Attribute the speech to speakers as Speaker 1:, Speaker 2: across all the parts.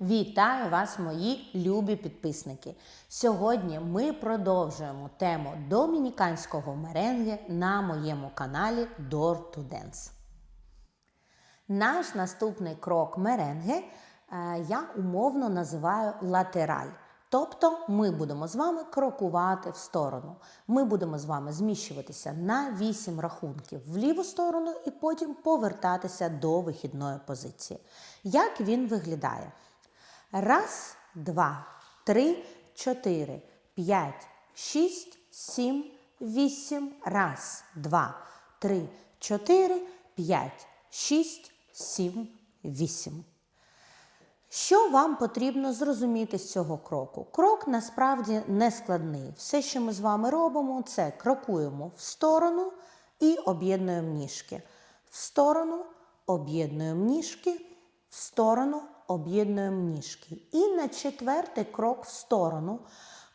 Speaker 1: Вітаю вас, мої любі підписники! Сьогодні ми продовжуємо тему домініканського меренге на моєму каналі Door to Dance. Наш наступний крок меренге е, я умовно називаю латераль. Тобто ми будемо з вами крокувати в сторону. Ми будемо з вами зміщуватися на 8 рахунків в ліву сторону і потім повертатися до вихідної позиції. Як він виглядає? Раз, два, три, чотири, п'ять, шість, сім, вісім. Раз, два, три, чотири, п'ять, шість, сім, вісім. Що вам потрібно зрозуміти з цього кроку? Крок насправді не складний. Все, що ми з вами робимо, це крокуємо в сторону і об'єднуємо ніжки. В сторону об'єднуємо ніжки, в сторону об'єднуємо ніжки. І на четвертий крок в сторону.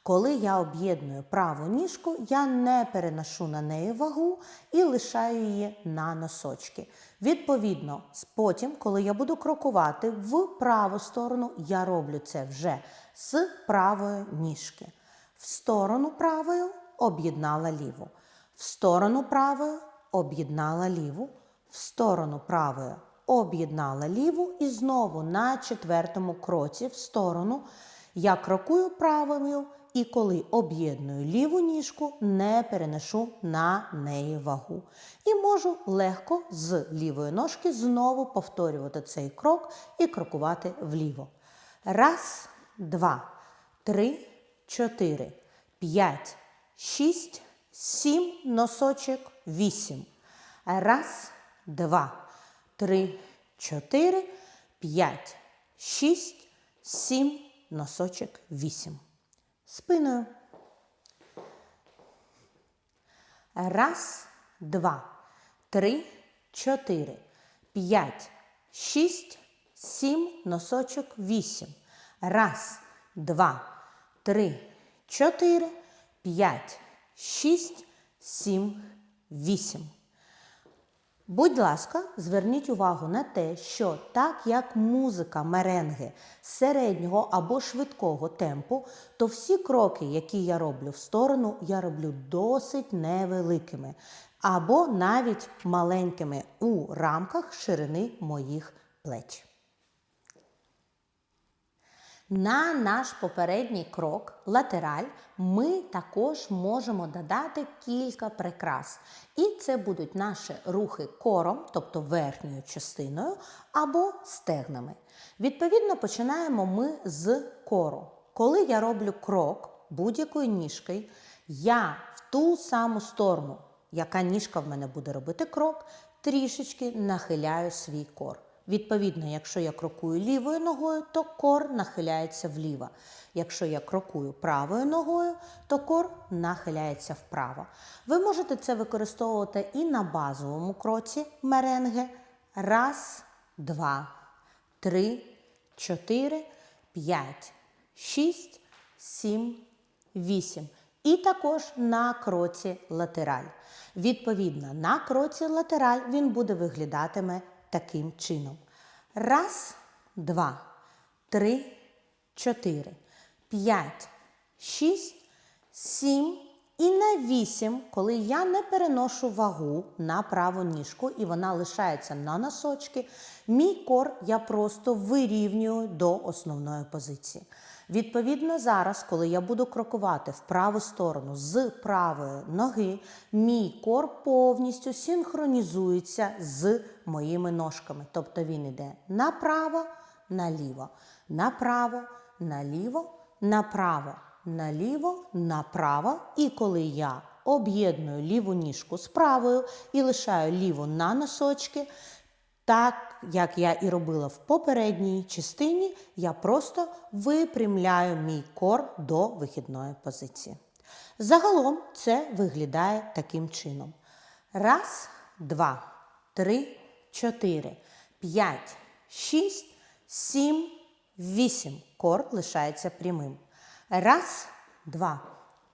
Speaker 1: Коли я об'єдную праву ніжку, я не переношу на неї вагу і лишаю її на носочки. Відповідно, потім, коли я буду крокувати в праву сторону, я роблю це вже з правої ніжки. В сторону правою об'єднала ліву. В сторону правою об'єднала ліву. В сторону правою об'єднала ліву і знову на четвертому кроці в сторону я крокую правою і коли об'єдную ліву ніжку, не переношу на неї вагу. І можу легко з лівої ножки знову повторювати цей крок і крокувати вліво. Раз, два, три, чотири, п'ять, шість, сім, носочок, вісім. Раз, два, три, чотири, п'ять, шість, сім, носочок, вісім. Спиною. Раз, два, три, чотири, п'ять, шість, сім, носочок, вісім. Раз, два, три, чотири, п'ять, шість, сім, вісім. Будь ласка, зверніть увагу на те, що так як музика меренги середнього або швидкого темпу, то всі кроки, які я роблю в сторону, я роблю досить невеликими або навіть маленькими у рамках ширини моїх плеч. На наш попередній крок латераль ми також можемо додати кілька прикрас. І це будуть наші рухи кором, тобто верхньою частиною, або стегнами. Відповідно, починаємо ми з кору. Коли я роблю крок будь-якою ніжкою, я в ту саму сторону, яка ніжка в мене буде робити крок, трішечки нахиляю свій кор. Відповідно, якщо я крокую лівою ногою, то кор нахиляється вліво. Якщо я крокую правою ногою, то кор нахиляється вправо. Ви можете це використовувати і на базовому кроці меренге. Раз, два, три, чотири, п'ять, шість, сім, вісім. І також на кроці латераль. Відповідно, на кроці латераль він буде виглядатиме таким чином. Раз, два, три, чотири, п'ять, шість, сім. І на вісім, коли я не переношу вагу на праву ніжку і вона лишається на носочки, мій кор я просто вирівнюю до основної позиції. Відповідно, зараз, коли я буду крокувати в праву сторону з правої ноги, мій кор повністю синхронізується з моїми ножками. Тобто він йде направо, наліво, направо, наліво, направо, наліво, направо. І коли я об'єдную ліву ніжку з правою і лишаю ліву на носочки, так, як я і робила в попередній частині, я просто випрямляю мій кор до вихідної позиції. Загалом це виглядає таким чином. Раз, два, три, чотири, п'ять, шість, сім, вісім. Кор лишається прямим. Раз, два,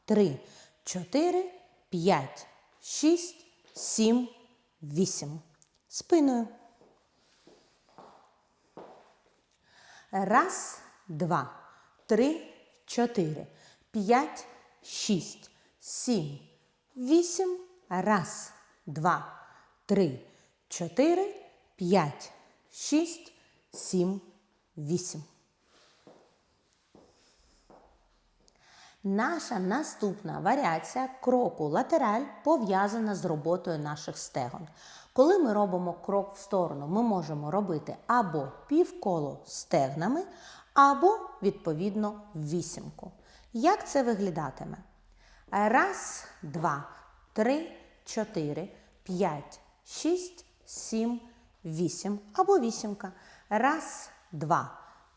Speaker 1: три, чотири, п'ять, шість, сім, вісім. Спиною. Раз, два, три, чотири, п'ять, шість, сім, вісім. Раз, два, три, чотири, п'ять, шість, сім, вісім. Наша наступна варіація кроку латераль пов'язана з роботою наших стегон. Коли ми робимо крок в сторону, ми можемо робити або півколо стегнами, або, відповідно, вісімку. Як це виглядатиме? Раз, два, три, чотири, п'ять, шість, сім, вісім. Або вісімка. Раз, два,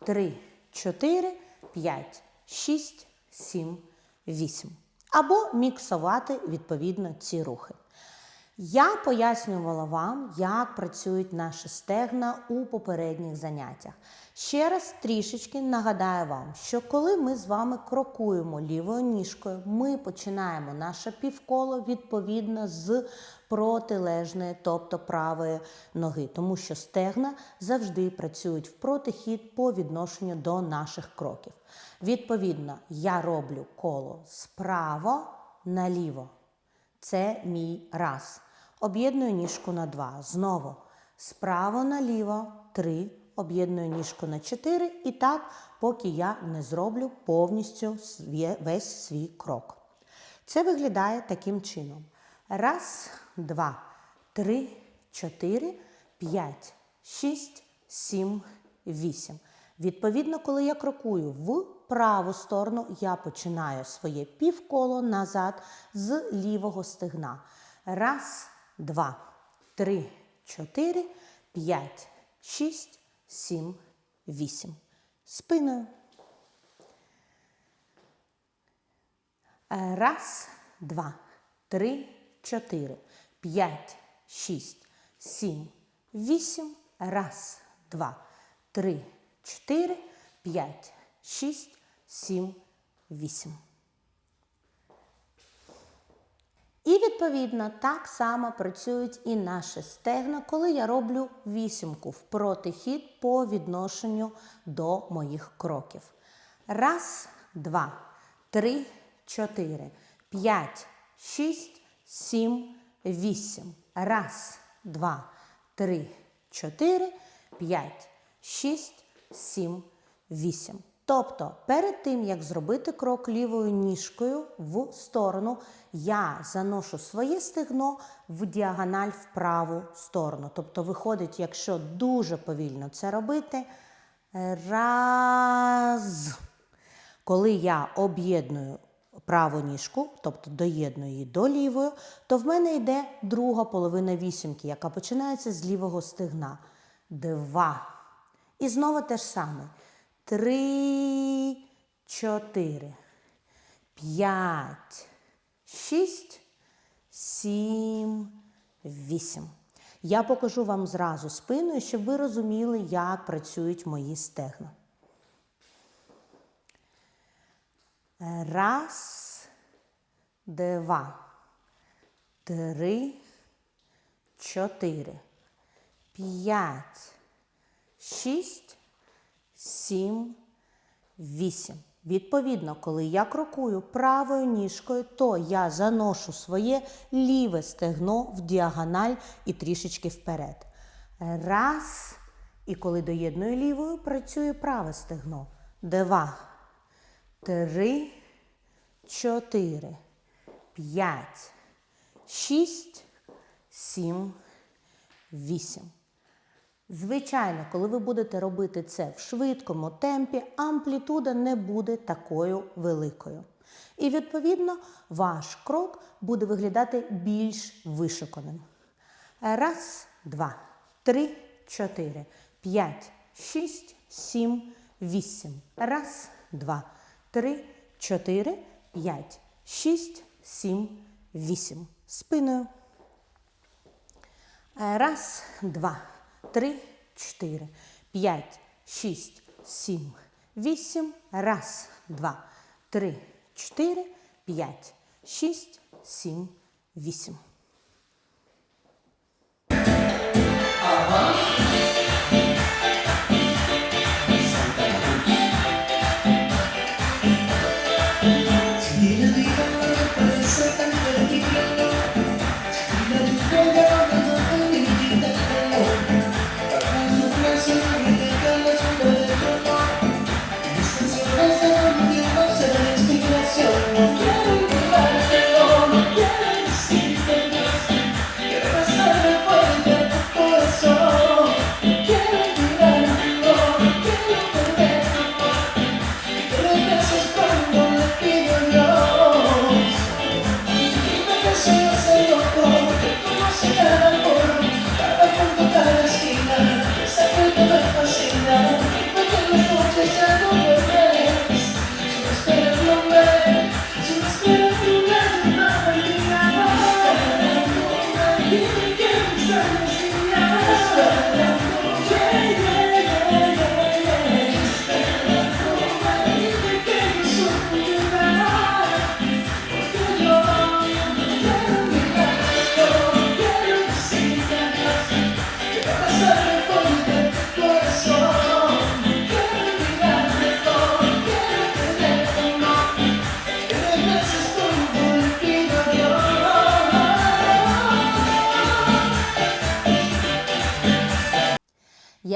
Speaker 1: три, чотири, п'ять, шість, сім, вісім. Або міксувати відповідно ці рухи. Я пояснювала вам, як працюють наші стегна у попередніх заняттях. Ще раз трішечки нагадаю вам, що коли ми з вами крокуємо лівою ніжкою, ми починаємо наше півколо відповідно з протилежної, тобто правої ноги, тому що стегна завжди працюють в протихід по відношенню до наших кроків. Відповідно, я роблю коло справа наліво. Це мій раз. Об'єдную ніжку на два. Знову справа наліво три. Об'єдную ніжку на чотири. І так, поки я не зроблю повністю весь свій крок. Це виглядає таким чином. Раз, два, три, чотири, п'ять, шість, сім, вісім. Відповідно, коли я крокую в праву сторону, я починаю своє півколо назад з лівого стегна. Раз, два, три, чотири, п'ять, шість, сім, вісім. Спиною. Раз, два, три, чотири, п'ять, шість, сім, вісім. Раз, два, три, чотири, п'ять, шість, сім, вісім. І, відповідно, так само працюють і наші стегна, коли я роблю вісімку в протихід по відношенню до моїх кроків. Раз, два, три, чотири, п'ять, шість, сім, вісім. Раз, два, три, чотири, п'ять, шість, сім, вісім. Тобто, перед тим, як зробити крок лівою ніжкою в сторону, я заношу своє стегно в діагональ в праву сторону. Тобто, виходить, якщо дуже повільно це робити, раз. Коли я об'єдную праву ніжку, тобто доєдную її до лівої, то в мене йде друга половина вісімки, яка починається з лівого стегна. Два. І знову те ж саме три, чотири, п'ять, шість, сім, вісім. Я покажу вам зразу спиною, щоб ви розуміли, як працюють мої стегна. Раз, два, три, чотири, п'ять, шість, сім, вісім. Відповідно, коли я крокую правою ніжкою, то я заношу своє ліве стегно в діагональ і трішечки вперед. Раз. І коли доєдную лівою, працює праве стегно. Два, три, чотири, п'ять, шість, сім, вісім. Звичайно, коли ви будете робити це в швидкому темпі, амплітуда не буде такою великою. І, відповідно, ваш крок буде виглядати більш вишиканим. Раз, два, три, чотири, п'ять, шість, сім, вісім. Раз, два, три, чотири, п'ять, шість, сім, вісім. Спиною. Раз, два три, чотири, п'ять, шість, сім, вісім. Раз, два, три, чотири, п'ять, шість, сім, вісім.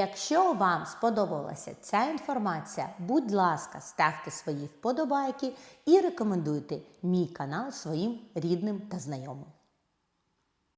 Speaker 1: Якщо вам сподобалася ця інформація, будь ласка, ставте свої вподобайки і рекомендуйте мій канал своїм рідним та знайомим.